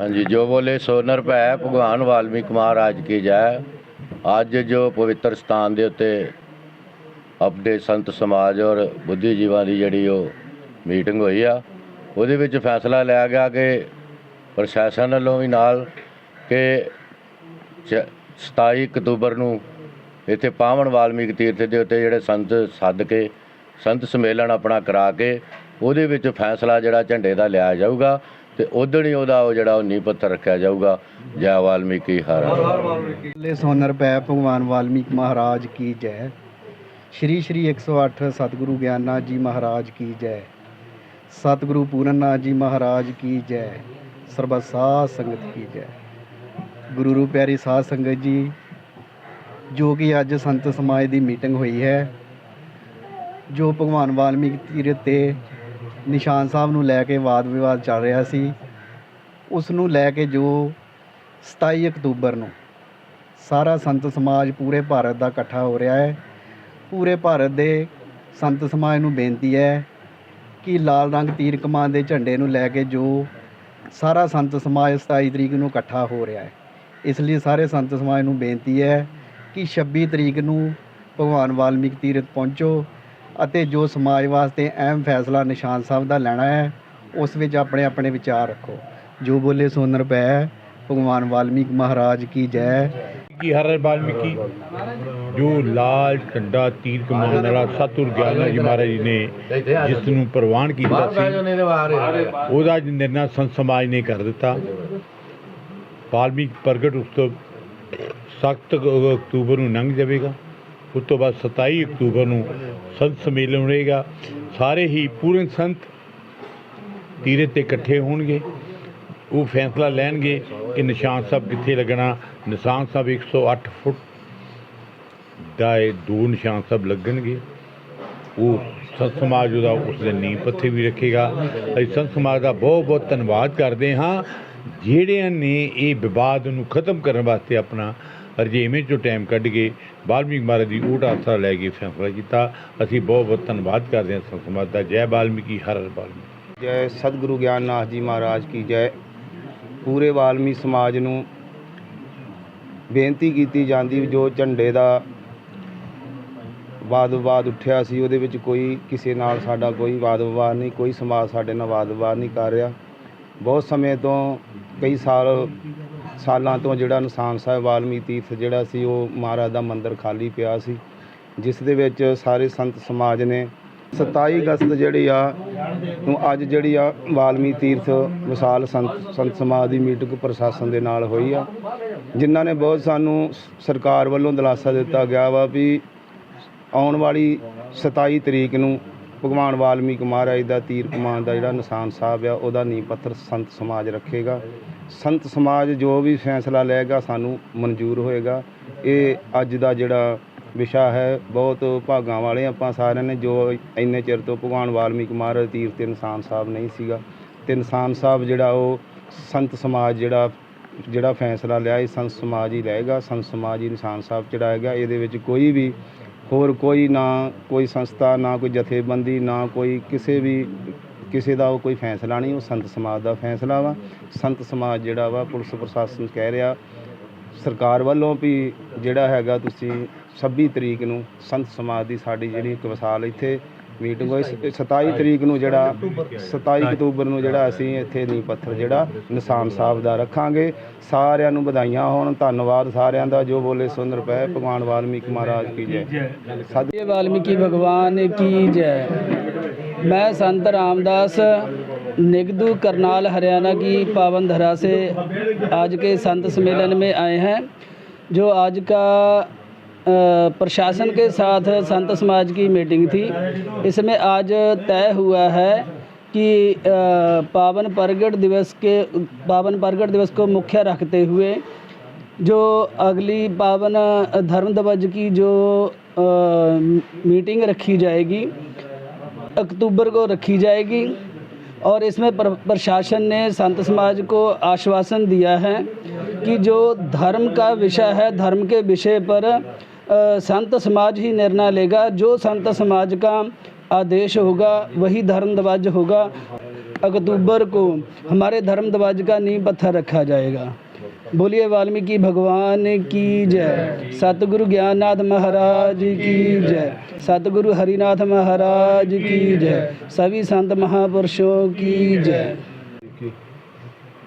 ਹਾਂਜੀ, ਜੋ ਬੋਲੇ ਸੋ ਨਿਰਭੈ ਭਗਵਾਨ ਵਾਲਮੀਕ ਮਹਾਰਾਜ ਕੀ ਜੈ। ਅੱਜ ਜੋ ਪਵਿੱਤਰ ਸਥਾਨ ਦੇ ਉੱਤੇ ਆਪਣੇ ਸੰਤ ਸਮਾਜ ਔਰ ਬੁੱਧੀਜੀਵਾਂ ਦੀ ਜਿਹੜੀ ਉਹ ਮੀਟਿੰਗ ਹੋਈ ਆ, ਉਹਦੇ ਵਿੱਚ ਫੈਸਲਾ ਲਿਆ ਗਿਆ ਕਿ ਪ੍ਰਸ਼ਾਸਨ ਵੱਲੋਂ ਵੀ ਨਾਲ ਕਿ ਚ- 27 ਅਕਤੂਬਰ ਨੂੰ ਇੱਥੇ ਪਾਵਨ ਵਾਲਮੀਕ ਤੀਰਥ ਦੇ ਉੱਤੇ ਜਿਹੜੇ ਸੰਤ ਸੱਦ ਕੇ, ਸੰਤ ਸੰਮੇਲਨ ਆਪਣਾ ਕਰਾ ਕੇ, ਉਹਦੇ ਵਿੱਚ ਫੈਸਲਾ ਜਿਹੜਾ ਝੰਡੇ ਦਾ ਲਿਆ ਜਾਊਗਾ। ਤੇ ਉਦੋਂ ਹੀ ਉਹਦਾ ਉਹ ਜਿਹੜਾ ਉਹ ਨੀਂਹ ਪੱਥਰ ਰੱਖਿਆ ਜਾਊਗਾ ਜੈ ਵਾਲਮੀਕੀ ਹਰ। ਹਰ ਲੈ ਸੋਨਰ ਪੈ ਭਗਵਾਨ ਵਾਲਮੀਕ ਮਹਾਰਾਜ ਕੀ ਜੈ। ਸ਼੍ਰੀ ਸ਼੍ਰੀ 108 ਸਤਿਗੁਰੂ ਗਿਆਨਨਾਥ ਜੀ ਮਹਾਰਾਜ ਕੀ ਜੈ। ਸਤਿਗੁਰੂ ਪੂਰਨਨਾਥ ਜੀ ਮਹਾਰਾਜ ਕੀ ਜੈ। ਸਰਬਤ ਸਾਧ ਸੰਗਤ ਕੀ ਜੈ। ਗੁਰੂ ਰੂਪ ਪਿਆਰੀ ਸਾਧ ਸੰਗਤ ਜੀ ਜੋ ਕਿ ਅੱਜ ਸੰਤ ਸਮਾਜ ਦੀ ਮੀਟਿੰਗ ਹੋਈ ਹੈ ਜੋ ਭਗਵਾਨ ਵਾਲਮੀਕ ਤੀਰਥ ਤੇ ਨਿਸ਼ਾਨ ਸਾਹਿਬ ਨੂੰ ਲੈ ਕੇ ਵਾਦ ਵਿਵਾਦ ਚੱਲ ਰਿਹਾ ਸੀ। ਉਸ ਨੂੰ ਲੈ ਕੇ ਜੋ 27 ਅਕਤੂਬਰ ਨੂੰ ਸਾਰਾ ਸੰਤ ਸਮਾਜ, ਪੂਰੇ ਭਾਰਤ ਦਾ ਇਕੱਠਾ ਹੋ ਰਿਹਾ ਹੈ। ਪੂਰੇ ਭਾਰਤ ਦੇ ਸੰਤ ਸਮਾਜ ਨੂੰ ਬੇਨਤੀ ਹੈ ਕਿ ਲਾਲ ਰੰਗ ਤੀਰ ਕਮਾਨ ਦੇ ਝੰਡੇ ਨੂੰ ਲੈ ਕੇ ਜੋ ਸਾਰਾ ਸੰਤ ਸਮਾਜ 27 ਤਰੀਕ ਨੂੰ ਇਕੱਠਾ ਹੋ ਰਿਹਾ ਹੈ। ਇਸ ਲਈ ਸਾਰੇ ਸੰਤ ਸਮਾਜ ਨੂੰ ਬੇਨਤੀ ਹੈ ਕਿ 26 ਤਰੀਕ ਨੂੰ ਭਗਵਾਨ ਵਾਲਮੀਕ ਤੀਰਥ ਪਹੁੰਚੋ। ਅਤੇ ਜੋ ਸਮਾਜ ਵਾਸਤੇ ਅਹਿਮ ਫੈਸਲਾ ਨਿਸ਼ਾਨ ਸਾਹਿਬ ਦਾ ਲੈਣਾ ਹੈ ਉਸ ਵਿੱਚ ਆਪਣੇ ਆਪਣੇ ਵਿਚਾਰ ਰੱਖੋ। ਜੋ ਬੋਲੇ ਸੋਨਰ ਪੈ ਭਗਵਾਨ ਵਾਲਮੀਕ ਮਹਾਰਾਜ ਕੀ ਜੈ। ਕੀ ਹਰ ਵਾਲਮੀਕੀ? ਜੋ ਲਾਲ ਝੰਡਾ ਤੀਰ ਕਮਾਨ ਵਾਲਾ ਸਤਿਗੁਰ ਗਿਆਨ ਜੀ ਮਹਾਰਾਜ ਜੀ ਨੇ ਜਿਸ ਨੂੰ ਪ੍ਰਵਾਨ ਕੀਤਾ ਸੀ ਉਹਦਾ ਨਿਰਣਾ ਸੰਤ ਸਮਾਜ ਨੇ ਕਰ ਦਿੱਤਾ। ਵਾਲਮੀਕ ਪ੍ਰਗਟ ਉਤਸਵ 7 ਅਕਤੂਬਰ ਨੂੰ ਲੰਘ ਜਾਵੇਗਾ। ਉਸ ਤੋਂ ਬਾਅਦ 27 ਅਕਤੂਬਰ ਨੂੰ ਸੰਤ ਸੰਮੇਲਨ ਹੋਏਗਾ। ਸਾਰੇ ਹੀ ਪੂਰਨ ਸੰਤ ਤੀਰੇ ਤੇ ਇਕੱਠੇ ਹੋਣਗੇ। ਉਹ ਫੈਸਲਾ ਲੈਣਗੇ ਕਿ ਨਿਸ਼ਾਨ ਸਾਹਿਬ ਕਿੱਥੇ ਲੱਗਣਾ। ਨਿਸ਼ਾਨ ਸਾਹਿਬ 108 ਫੁੱਟ ਦਾ ਇਹ ਦੋ ਨਿਸ਼ਾਨ ਸਾਹਿਬ ਲੱਗਣਗੇ। ਉਹ ਸੰਤ ਸਮਾਜ ਉਹਦਾ ਉਸ ਦੇ ਨੀਂਹ ਪੱਥੇ ਵੀ ਰੱਖੇਗਾ। ਅਸੀਂ ਸੰਤ ਸਮਾਜ ਦਾ ਬਹੁਤ ਬਹੁਤ ਧੰਨਵਾਦ ਕਰਦੇ ਹਾਂ। ਜਿਹੜਿਆਂ ਨੇ ਇਹ ਵਿਵਾਦ ਨੂੰ ਖਤਮ ਕਰਨ ਵਾਸਤੇ ਆਪਣਾ ਰਜੇਵੇਂ ਚੋਂ ਟਾਈਮ ਕੱਢ ਕੇ ਵਾਲਮੀਕ ਮਹਾਰਾਜ ਦੀ ਊਟ ਆਸਰਾ ਲੈ ਕੇ ਫੈਸਲਾ ਕੀਤਾ, ਅਸੀਂ ਬਹੁਤ ਬਹੁਤ ਧੰਨਵਾਦ ਕਰਦੇ ਹਾਂ ਸੰਤ ਦਾ। ਜੈ ਵਾਲਮੀਕੀ ਹਰ ਹਰ ਵਾਲਮੀਕੀ ਜੈ ਸਤਿਗੁਰੂ ਗਿਆਨਨਾਥ ਜੀ ਮਹਾਰਾਜ ਕੀ ਜੈ। ਪੂਰੇ ਵਾਲਮੀ ਸਮਾਜ ਨੂੰ ਬੇਨਤੀ ਕੀਤੀ ਜਾਂਦੀ ਵੀ ਜੋ ਝੰਡੇ ਦਾ ਵਾਦ ਵਿਵਾਦ ਉੱਠਿਆ ਸੀ, ਉਹਦੇ ਵਿੱਚ ਕੋਈ ਕਿਸੇ ਨਾਲ ਸਾਡਾ ਕੋਈ ਵਾਦ ਵਿਵਾਦ ਨਹੀਂ, ਕੋਈ ਸਮਾਜ ਸਾਡੇ ਨਾਲ ਵਾਦ ਵਿਵਾਦ ਨਹੀਂ ਕਰ ਰਿਹਾ। ਬਹੁਤ ਸਮੇਂ ਤੋਂ ਕਈ ਸਾਲ ਸਾਲਾਂ ਤੋਂ ਜਿਹੜਾ ਨਿਸ਼ਾਨ ਸਾਹਿਬ ਵਾਲਮੀ ਤੀਰਥ ਜਿਹੜਾ ਸੀ ਉਹ ਮਹਾਰਾਜ ਦਾ ਮੰਦਿਰ ਖਾਲੀ ਪਿਆ ਸੀ, ਜਿਸ ਦੇ ਵਿੱਚ ਸਾਰੇ ਸੰਤ ਸਮਾਜ ਨੇ 27 ਅਗਸਤ ਜਿਹੜੀ ਆ, ਨੂੰ ਅੱਜ ਜਿਹੜੀ ਆ ਵਾਲਮੀ ਤੀਰਥ ਵਿਸ਼ਾਲ ਸੰਤ ਸੰਤ ਸਮਾਜ ਦੀ ਮੀਟਿੰਗ ਪ੍ਰਸ਼ਾਸਨ ਦੇ ਨਾਲ ਹੋਈ ਆ, ਜਿਨ੍ਹਾਂ ਨੇ ਬਹੁਤ ਸਾਨੂੰ ਸਰਕਾਰ ਵੱਲੋਂ ਦਿਲਾਸਾ ਦਿੱਤਾ ਗਿਆ ਵਾ ਵੀ ਆਉਣ ਵਾਲੀ 27 ਤਰੀਕ ਨੂੰ ਭਗਵਾਨ ਵਾਲਮੀਕ ਮਹਾਰਾਜ ਦਾ, ਤੀਰ ਕਮਾਨ ਦਾ ਜਿਹੜਾ ਨਿਸ਼ਾਨ ਸਾਹਿਬ ਆ, ਉਹਦਾ ਨੀਂਹ ਪੱਥਰ ਸੰਤ ਸਮਾਜ ਰੱਖੇਗਾ। ਸੰਤ ਸਮਾਜ ਜੋ ਵੀ ਫੈਸਲਾ ਲਏਗਾ, ਸਾਨੂੰ ਮਨਜ਼ੂਰ ਹੋਏਗਾ। ਇਹ ਅੱਜ ਦਾ ਜਿਹੜਾ ਵਿਸ਼ਾ ਹੈ, ਬਹੁਤ ਭਾਗਾਂ ਵਾਲੇ ਆਪਾਂ ਸਾਰਿਆਂ ਨੇ, ਜੋ ਇੰਨੇ ਚਿਰ ਤੋਂ ਭਗਵਾਨ ਵਾਲਮੀਕ ਮਹਾਰਾਜ ਤੀਰ ਤੇ ਨਿਸ਼ਾਨ ਸਾਹਿਬ ਨਹੀਂ ਸੀਗਾ। ਤੇ ਨਿਸ਼ਾਨ ਸਾਹਿਬ ਜਿਹੜਾ ਉਹ ਸੰਤ ਸਮਾਜ ਜਿਹੜਾ ਜਿਹੜਾ ਫੈਸਲਾ ਲਿਆ, ਇਹ ਸੰਤ ਸਮਾਜ ਹੀ ਲਏਗਾ। ਸੰਤ ਸਮਾਜ ਹੀ ਨਿਸ਼ਾਨ ਸਾਹਿਬ ਚੜਾਏਗਾ। ਇਹਦੇ ਵਿੱਚ ਕੋਈ ਵੀ ਹੋਰ ਕੋਈ ਨਾ ਕੋਈ ਸੰਸਥਾ, ਨਾ ਕੋਈ ਜਥੇਬੰਦੀ, ਨਾ ਕੋਈ ਕਿਸੇ ਵੀ, ਕਿਸੇ ਦਾ ਉਹ ਕੋਈ ਫੈਸਲਾ ਨਹੀਂ, ਉਹ ਸੰਤ ਸਮਾਜ ਦਾ ਫੈਸਲਾ ਵਾ। ਸੰਤ ਸਮਾਜ ਜਿਹੜਾ ਵਾ, ਪੁਲਿਸ ਪ੍ਰਸ਼ਾਸਨ ਕਹਿ ਰਿਹਾ, ਸਰਕਾਰ ਵੱਲੋਂ ਵੀ ਜਿਹੜਾ ਹੈਗਾ ਤੁਸੀਂ 26 ਤਰੀਕ ਨੂੰ ਸੰਤ ਸਮਾਜ ਦੀ ਸਾਡੀ ਜਿਹੜੀ ਇੱਕ ਵਿਸਾਲ ਇੱਥੇ ਮੀਟਿੰਗ ਹੋਈ ਸ- 27 ਤਰੀਕ ਨੂੰ ਜਿਹੜਾ 27 ਅਕਤੂਬਰ ਨੂੰ ਜਿਹੜਾ ਅਸੀਂ ਇੱਥੇ ਨੀਂਹ ਪੱਥਰ ਜਿਹੜਾ ਨਿਸ਼ਾਨ ਸਾਹਿਬ ਦਾ ਰੱਖਾਂਗੇ ਸਾਰਿਆਂ ਨੂੰ ਵਧਾਈਆਂ ਹੋਣ ਧੰਨਵਾਦ ਸਾਰਿਆਂ ਦਾ ਜੋ ਬੋਲੇ ਸੁੰਦਰ ਪੈ ਭਗਵਾਨ ਵਾਲਮੀਕ ਮਹਾਰਾਜ ਕੀ ਜੈ ਸਤਿ ये वाल्मीकि भगवान की जय मैं संत रामदास निगदू करनाल हरियाणा की पावन धरा से आज के संत सम्मेलन में आए हैं जो आज का अ, प्रशासन के साथ संत समाज की मीटिंग थी। इसमें आज तय हुआ है कि पावन प्रगट दिवस के, पावन प्रगट दिवस को मुख्य रखते हुए जो अगली पावन धर्म ध्वज की जो मीटिंग रखी जाएगी, अक्टूबर को रखी जाएगी। और इसमें प्र- प्रशासन ने संत समाज को आश्वासन दिया है कि जो धर्म का विषय है, धर्म के विषय पर संत समाज ही निर्णय लेगा। जो संत समाज का आदेश होगा, वही धर्म ध्वज होगा। अक्टूबर को हमारे धर्म ध्वज का नींव पत्थर रखा जाएगा। बोलिए वाल्मीकि भगवान की जय सतगुरु ज्ञाननाथ महाराज की जय सतगुरु हरिनाथ महाराज की जय सभी संत महापुरुषों की जय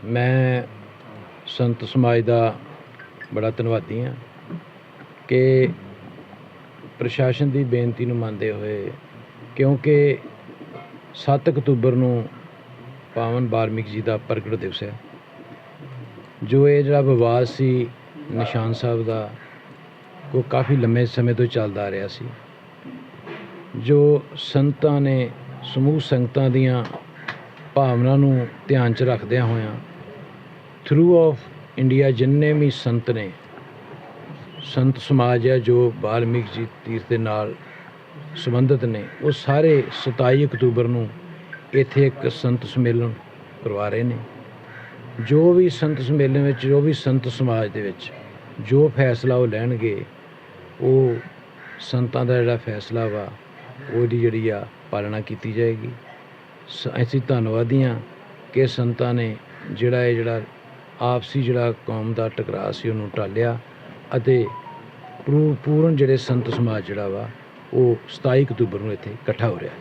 ਮੈਂ ਸੰਤ ਸਮਾਜ ਦਾ ਬੜਾ ਧੰਨਵਾਦੀ ਹਾਂ ਕਿ ਪ੍ਰਸ਼ਾਸਨ ਦੀ ਬੇਨਤੀ ਨੂੰ ਮੰਨਦੇ ਹੋਏ ਕਿਉਂਕਿ 7 ਅਕਤੂਬਰ ਨੂੰ ਪਾਵਨ ਵਾਲਮੀਕ ਜੀ ਦਾ ਪ੍ਰਗਟ ਦਿਵਸ ਹੈ ਜੋ ਇਹ ਜਿਹੜਾ ਵਿਵਾਦ ਸੀ ਨਿਸ਼ਾਨ ਸਾਹਿਬ ਦਾ, ਉਹ ਕਾਫੀ ਲੰਮੇ ਸਮੇਂ ਤੋਂ ਚੱਲਦਾ ਆ ਰਿਹਾ ਸੀ। ਜੋ ਸੰਤਾਂ ਨੇ, ਸਮੂਹ ਸੰਗਤਾਂ ਦੀਆਂ ਭਾਵਨਾ ਨੂੰ ਧਿਆਨ 'ਚ ਰੱਖਦਿਆਂ ਹੋਇਆਂ ਥਰੂ ਆਫ ਇੰਡੀਆ ਜਿੰਨੇ ਵੀ ਸੰਤ ਨੇ, ਸੰਤ ਸਮਾਜ ਹੈ ਜੋ ਵਾਲਮੀਕ ਜੀ ਤੀਰਥ ਦੇ ਨਾਲ ਸੰਬੰਧਿਤ ਨੇ, ਉਹ ਸਾਰੇ 27 ਅਕਤੂਬਰ ਨੂੰ ਇੱਥੇ ਇੱਕ ਸੰਤ ਸੰਮੇਲਨ ਕਰਵਾ ਰਹੇ ਨੇ। ਜੋ ਵੀ ਸੰਤ ਸੰਮੇਲਨ ਵਿੱਚ, ਜੋ ਵੀ ਸੰਤ ਸਮਾਜ ਦੇ ਵਿੱਚ ਜੋ ਫੈਸਲਾ ਉਹ ਲੈਣਗੇ, ਉਹ ਸੰਤਾਂ ਦਾ ਜਿਹੜਾ ਫੈਸਲਾ ਵਾ, ਉਹਦੀ ਜਿਹੜੀ ਆ ਪਾਲਣਾ ਕੀਤੀ ਜਾਏਗੀ। ਸ- ਅਸੀਂ ਧੰਨਵਾਦੀ ਹਾਂ ਕਿ ਸੰਤਾਂ ਨੇ ਜਿਹੜਾ ਇਹ ਜਿਹੜਾ ਆਪਸੀ ਜਿਹੜਾ ਕੌਮ ਦਾ ਟਕਰਾਅ ਸੀ, ਉਹਨੂੰ ਟਾਲਿਆ ਅਤੇ ਪੂ- ਪੂਰਨ ਜਿਹੜੇ ਸੰਤ ਸਮਾਜ ਜਿਹੜਾ ਵਾ, ਉਹ 27 ਅਕਤੂਬਰ ਨੂੰ ਇੱਥੇ ਇਕੱਠਾ ਹੋ ਰਿਹਾ।